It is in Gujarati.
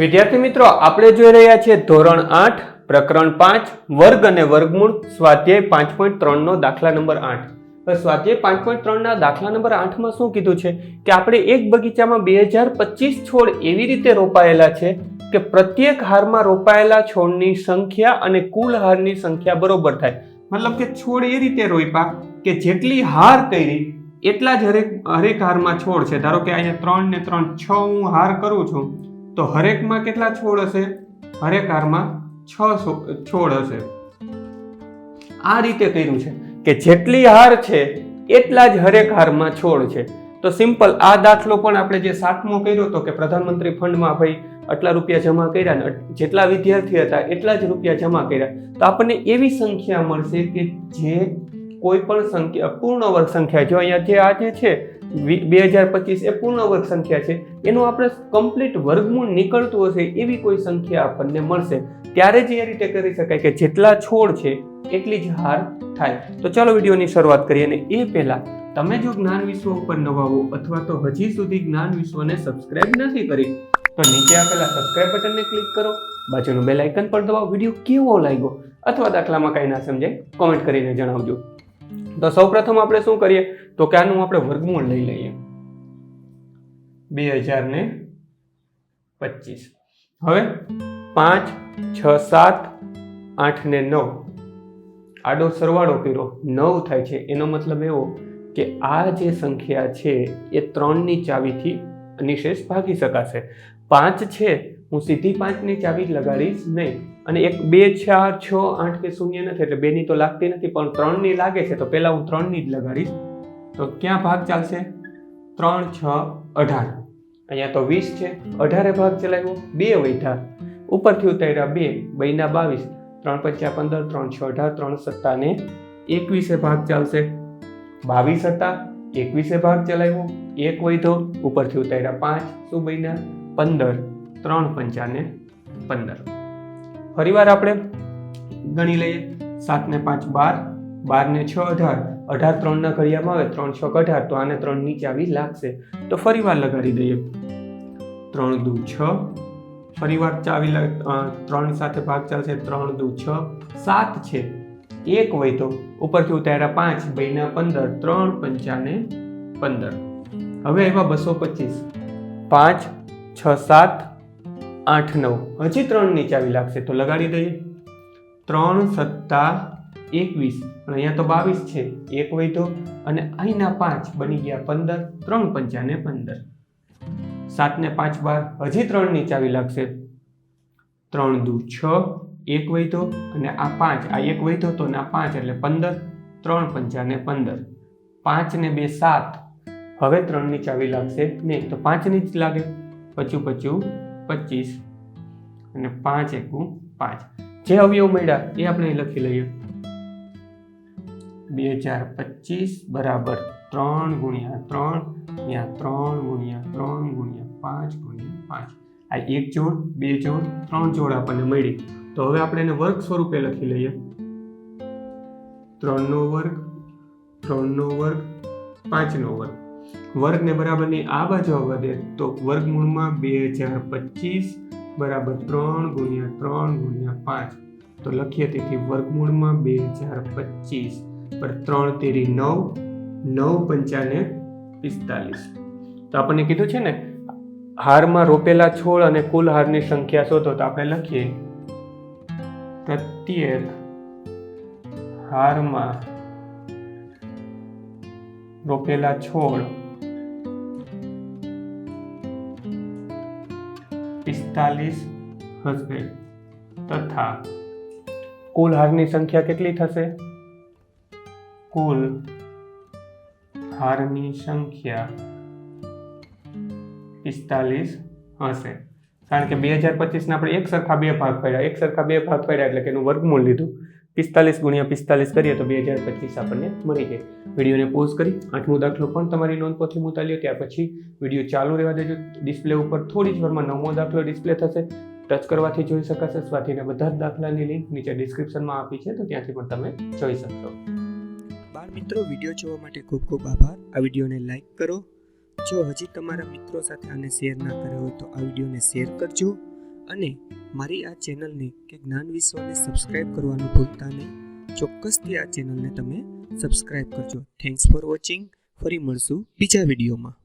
વિદ્યાર્થી મિત્રો, આપણે જોઈ રહ્યા છીએ ધોરણ આઠ, પ્રકરણ પાંચ, વર્ગ અને વર્ગમૂળ, સ્વાધ્યાય પાંચ પોઈન્ટ ત્રણનો દાખલા નંબર આઠ. સ્વાધ્યાય પાંચ પોઈન્ટ ત્રણના દાખલા નંબર આઠમાં શું કીધું છે? કે આપણે એક બગીચામાં બે હજાર પચીસ છોડ એવી રીતે રોપાયેલા છે કે પ્રત્યેક હારમાં રોપાયેલા છોડની સંખ્યા અને કુલ હારની સંખ્યા બરોબર થાય. મતલબ કે છોડ એ રીતે રોપા કે જેટલી હાર કરી, એટલા જ હરેક હરેક હારમાં છોડ છે. ધારો કે અહીંયા ત્રણ ને ત્રણ છ હું હાર કરું છું તો હરેકમાં કેટલા છોડ હશે? હરેક હારમાં છ છોડ હશે. આ રીતે કર્યું છે કે જેટલી હાર છે, એટલા જ હરેક હારમાં છોડ છે. તો સિમ્પલ આ દાખલો પણ આપણે જે સાતમો કર્યો હતો કે પ્રધાનમંત્રી ફંડમાં ભાઈ આટલા રૂપિયા જમા કર્યા ને જેટલા વિદ્યાર્થી હતા, એટલા જ રૂપિયા જમા કર્યા. તો આપણને એવી સંખ્યા મળશે કે જે કોઈ પણ સંખ્યા, પૂર્ણ વર્ગ સંખ્યા, જો અહીંયા જે આ જે છે બે હજાર પચીસ એ પૂર્ણ વર્ગ સંખ્યા છે. એનું આપણે કમ્પ્લીટ વર્ગમૂળ નીકળતું હશે એવી કોઈ સંખ્યા આપણને મળશે. ત્યારે જ એ રીતે કરી શકાય કે જેટલા છોડ છે, એટલી જ હાર થાય. તો ચાલો વિડીયોની શરૂઆત કરીએ અને એ પહેલાં તમે જો જ્ઞાન વિશ્વ ઉપર નવા હો અથવા તો હજી સુધી જ્ઞાન વિશ્વને સબસ્ક્રાઇબ નથી કરી, તો નીચે આપેલા સબસ્ક્રાઇબ બટનને ક્લિક કરો, બાજુનું બેલ આઇકન પર દબાવો, વીડિયો કેવો લાગ્યો, અથવા દાખલામાં કાંઈ ના સમજાય કોમેન્ટ કરીને જણાવજો. તો સૌપ્રથમ આપણે શું કરીએ? તો કે આનું આપણે વર્ગમૂળ લઈ લઈએ. બે હજાર ને પચીસ. હવે પાંચ, છ, સાત આઠ ને નવ. આડો સરવાળો કર્યો. નવ થાય છે. એનો મતલબ એવો કે આ જે સંખ્યા છે એ ત્રણની ચાવીથી નિશેષ ભાગી શકાશે. પાંચ છે હું સીધી પાંચની ચાવી લગાડીશ નહીં. અને એક બે ચાર છ આઠ કે શૂન્ય નથી, એટલે બેની તો લાગતી નથી, પણ ત્રણની લાગે છે, તો પહેલાં હું ત્રણની જ લગાડીશ. તો ક્યાં ભાગ ચાલશે? ત્રણ, છ, અઢાર. અહીંયા તો વીસ છે. અઢારે ભાગ ચલાવ્યો, બે વૈધા ઉપરથી ઉતાર્યા બે, બેના બાવીસ. ત્રણ પચાસ પંદર, ત્રણ છ અઢાર, ત્રણ સત્તા ને એકવીસે ભાગ ચાલશે. બાવીસ હતા, એકવીસે ભાગ ચલાવ્યો, એક વૈધો ઉપરથી ઉતાર્યા પાંચ, શું બન્યા? પંદર. ત્રણ પંચાને પંદર. ફરીવાર આપણે ગણી લઈએ. સાતને પાંચ બાર, બારને છ અઢાર. અઢાર ત્રણના ઘડિયામાં આવે, ત્રણ છ અઢાર. તો આને ત્રણ નીચે આવી લાગશે. તો ફરીવાર લગાડી દઈએ. ત્રણ દુ છ. ફરીવાર ચાવી ત્રણ સાથે ભાગ ચાલશે. ત્રણ દુ છ. સાત છે. એક હોય તો ઉપરથી ઉતાર્યા પાંચ બેના પંદર. ત્રણ પંચાને પંદર. હવે એવા બસો પચીસ. પાંચ, છ, સાત આઠ નવ. હજી ત્રણની ચાવી લાગશે, તો લગાડી દઈએ. ત્રણ, સત્તા, એકવીસ. પણ અહીંયા તો બાવીસ છે. એક વૈધો. અને અહીંના પાંચ બની ગયા પંદર. ત્રણ પંચાને પંદર. સાત ને પાંચ બાર. હજી ત્રણની ચાવી લાગશે. ત્રણ દૂ છ. એક વૈધો. અને આ પાંચ. આ એક વૈધો તો ના પાંચ એટલે પંદર. ત્રણ પંચાને પંદર. પાંચ ને બે સાત. હવે ત્રણની ચાવી લાગશે નહીં તો પાંચની જ લાગે. પચું પચું પચીસ અને પાંચ એકુ પાંચ. જે અવયવ મળ્યા એ આપણે લખી લઈએ. બે હજાર પચીસ બરાબર ત્રણ ગુણ્યા ત્રણ ત્યાં ત્રણ ગુણ્યા ત્રણ ગુણ્યા પાંચ ગુણ્યા પાંચ. આ એક જોડ, બે જોડ, ત્રણ જોડ આપણને મળી. તો હવે આપણે એને વર્ગ સ્વરૂપે લખી લઈએ. ત્રણનો વર્ગ ત્રણનો વર્ગ, પાંચનો વર્ગ. વર્ગને બરાબરની આ બાજુ આવવા દે, તો વર્ગમૂળમાં બે હજાર પચીસ બરાબર ત્રણ ગુણ્યા ત્રણ ગુણ્યા પાંચ. તો લખીએ તેથી વર્ગમૂળમાં બે હજાર પચીસ પર ત્રણ તેરી નવ નવ પંચાને પિસ્તાલીસ. તો આપણને કીધું છે ને, હારમાં રોપેલા છોડ અને કુલ હારની સંખ્યા શોધો, તો આપણે લખીએ પ્રત્યેક હારમાં રોપેલા છોડ પિસ્તાલીસ હશે. તથા કુલ હારની સંખ્યા કેટલી થશે? કુલ હારની સંખ્યા પિસ્તાલીસ હશે. કારણ કે બે હજાર પચીસના આપણે એક સરખા બે ભાગ પડ્યા. એક સરખા બે ભાગ પડ્યા એટલે કે એનું વર્ગમૂળ લીધું. પિસ્તાલીસ ગુણ્યા પિસ્તાલીસ કરીએ તો બે હજાર પચીસ આપણને મળી જાય. વિડીયોને પોઝ કરી આઠમો દાખલો પણ તમારી નોંધપોથી ઉતાર્યો ત્યાર પછી વીડિયો ચાલુ રહેવા દેજો. ડિસ્પ્લે ઉપર થોડી જ વારમાં નવમો દાખલો ડિસ્પ્લે થશે. ટચ કરવાથી જોઈ શકાશે. સ્વાધીના બધા જ દાખલાની લિંક નીચે ડિસ્ક્રિપ્શનમાં આપી છે તો ત્યાંથી પણ તમે જોઈ શકશો. બાળ મિત્રો વીડિયો જોવા માટે ખૂબ ખૂબ આભાર. આ વિડીયોને લાઈક કરો. જો હજી તમારા મિત્રો સાથે આને શેર ના કર્યો હોય તો આ વિડીયોને શેર કરજો. અને મારી આ ચેનલને કે જ્ઞાન વિશ્વને સબસ્ક્રાઇબ કરવાનું ભૂલતા નહીં, ચોક્કસથી આ ચેનલને તમે સબસ્ક્રાઇબ કરજો. થેન્ક્સ ફોર વોચિંગ ફરી મળશું બીજા વિડીયોમાં.